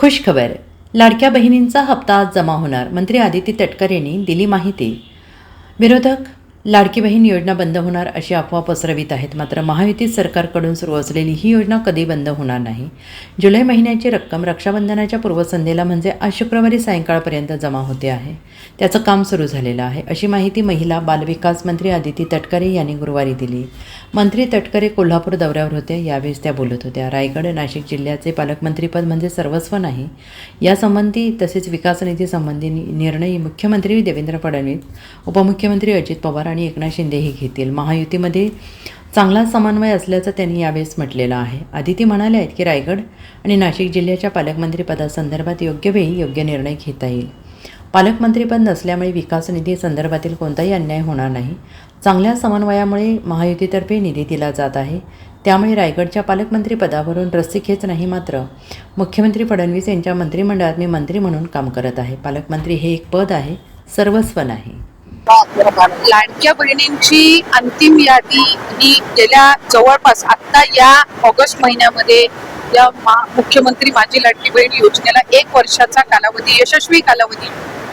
खुशखबर. लाडक्या बहिणींचा हप्ता आज जमा होणार. मंत्री आदिती तटकर यांनी दिली माहिती. विरोधक लाडकी बहीण योजना बंद होणार अशी अफवा पसरवित आहेत. मात्र महायुती सरकारकडून सुरू असलेली ही योजना कधी बंद होणार नाही? जुलै महिन्याची रक्कम रक्षाबंधनाच्या पूर्वसंध्येला म्हणजे आज शुक्रवारी सायंकाळपर्यंत जमा होते आहे. त्याचं काम सुरू झालेलं आहे. अशी माहिती महिला बालविकास मंत्री आदिती तटकरे यांनी गुरुवारी दिली. मंत्री तटकरे कोल्हापूर दौऱ्यावर होते. यावेळेस त्या बोलत होत्या. रायगड नाशिक जिल्ह्याचे पालकमंत्रीपद म्हणजे सर्वस्व नाही. यासंबंधी तसेच विकास निधीसंबंधी निर्णय मुख्यमंत्री देवेंद्र फडणवीस उपमुख्यमंत्री अजित पवार आणि एकनाथ शिंदेही घेतील. महायुतीमध्ये चांगला समन्वय असल्याचं त्यांनी यावेळेस म्हटलेलं आहे. आदिती म्हणाले आहेत की रायगड आणि नाशिक जिल्ह्याच्या पालकमंत्रीपदासंदर्भात योग्य वेळी योग्य निर्णय घेता येईल. पालकमंत्रीपद नसल्यामुळे विकास निधी संदर्भातील कोणताही अन्याय होणार नाही. चांगल्या समन्वयामुळे महायुतीतर्फे निधी दिला जात आहे. त्यामुळे रायगडच्या पालकमंत्रीपदावरून रस्सीखेच नाही मात्र मुख्यमंत्री फडणवीस यांच्या मंत्रिमंडळात मी मंत्री म्हणून काम करत आहे. पालकमंत्री हे एक पद आहे सर्वस्व नाही. लाडक्या बहिणींची अंतिम यादी ही गेल्या जवळपास आता या ऑगस्ट महिन्यामध्ये या मुख्यमंत्री माझी लाडकी बहीण योजनेला एक वर्षाचा कालावधी यशस्वी कालावधी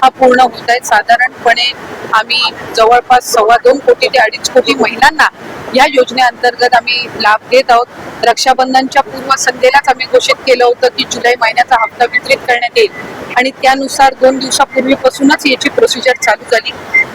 हा पूर्ण होत आहे. साधारणपणे आम्ही जवळपास सव्वा दोन कोटी ते अडीच कोटी महिलांना या योजनेअंतर्गत आम्ही लाभ देत आहोत. रक्षाबंधनच्या पूर्वसंध्येलाच आम्ही घोषित केलं होतं की जुलै महिन्याचा हप्ता वितरित करण्यात येईल. आणि त्यानुसार दोन दिवसापूर्वीपासूनच याची प्रोसिजर चालू झाली.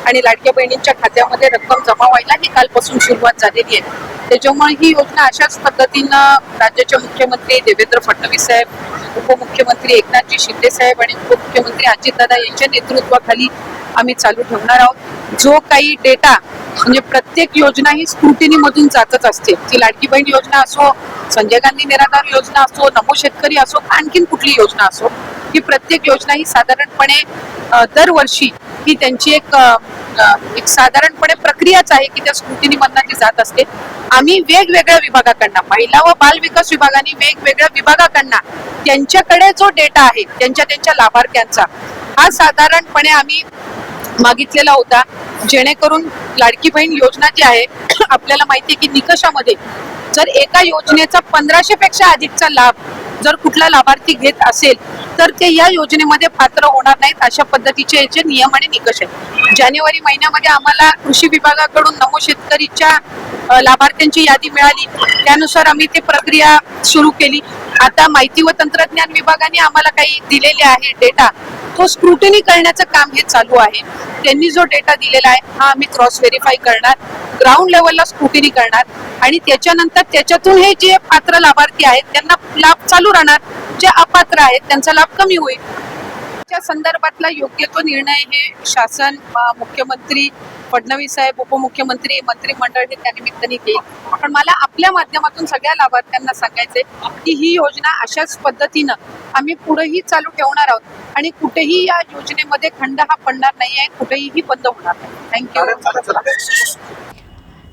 आणि लाडक्या बहिणींच्या खात्यामध्ये रक्कम जमा व्हायला ही कालपासून सुरुवात झालेली आहे. त्याच्यामुळे ही योजना अशाच पद्धतीनं राज्याचे मुख्यमंत्री देवेंद्र फडणवीस साहेब उपमुख्यमंत्री एकनाथजी शिंदे साहेब आणि उपमुख्यमंत्री अजितदादा यांच्या नेतृत्वाखाली आम्ही चालू ठेवणार आहोत. जो काही डेटा म्हणजे प्रत्येक योजना ही स्क्रुटिनी मधून जातच असते. ती लाडकी बहीण योजना असो संजय गांधी निराधार योजना असो नमो शेतकरी असो आणखीन कुठली योजना असो ही प्रत्येक योजना ही साधारणपणे दरवर्षी ही त्यांची एक एक साधारणपणे प्रक्रियाच आहे की त्या स्मृतीनी मधनं जात असते. आम्ही वेगवेगळ्या विभागाकडनं महिला व बाल विकास विभागाने वेगवेगळ्या विभागाकडनं त्यांच्याकडे जो डेटा आहे त्यांच्या त्यांच्या लाभार्थ्यांचा हा साधारणपणे आम्ही मागितलेला होता. जेणेकरून लाडकी बहीण योजना जी आहे आपल्याला माहिती आहे की निकषामध्ये जर एका योजनेचा पंधराशे पेक्षा अधिकचा लाभ जर कुठला लाभार्थी घेत असेल तर ते या योजनेमध्ये पात्र होणार नाहीत अशा पद्धतीचे याचे नियम आणि निकष आहेत. जानेवारी महिन्यामध्ये आम्हाला कृषी विभागाकडून नमो शेतकरीच्या लाभार्थ्यांची यादी मिळाली. त्यानुसार आम्ही ती प्रक्रिया सुरू केली. आता माहिती व तंत्रज्ञान विभागाने आम्हाला काही दिलेले आहे डेटा. तो स्क्रुटिनी करण्याचं काम हे चालू आहे. त्यांनी जो डेटा दिलेला आहे हा आम्ही क्रॉस व्हेरीफाय करणार. ग्राउंड लेवलला स्क्रुटिनी करणार. आणि त्याच्यानंतर त्याच्यातून हे जे पात्र लाभार्थी आहेत त्यांना लाभ चालू राहणार. जे अपात्र आहेत त्यांचा लाभ कमी होईल. त्या संदर्भातला योग्य तो निर्णय हे शासन मुख्यमंत्री फडणवीस साहेब उपमुख्यमंत्री मंत्रिमंडळ हे त्या निमित्ताने घेईल पण मला आपल्या माध्यमातून सगळ्या लाभार्थ्यांना सांगायचंय की ही योजना अशाच पद्धतीनं आम्ही पुढेही चालू ठेवणार आहोत. आणि कुठेही या योजनेमध्ये खंड हा पडणार नाही आहे कुठेही बंद होणार नाही. Thank you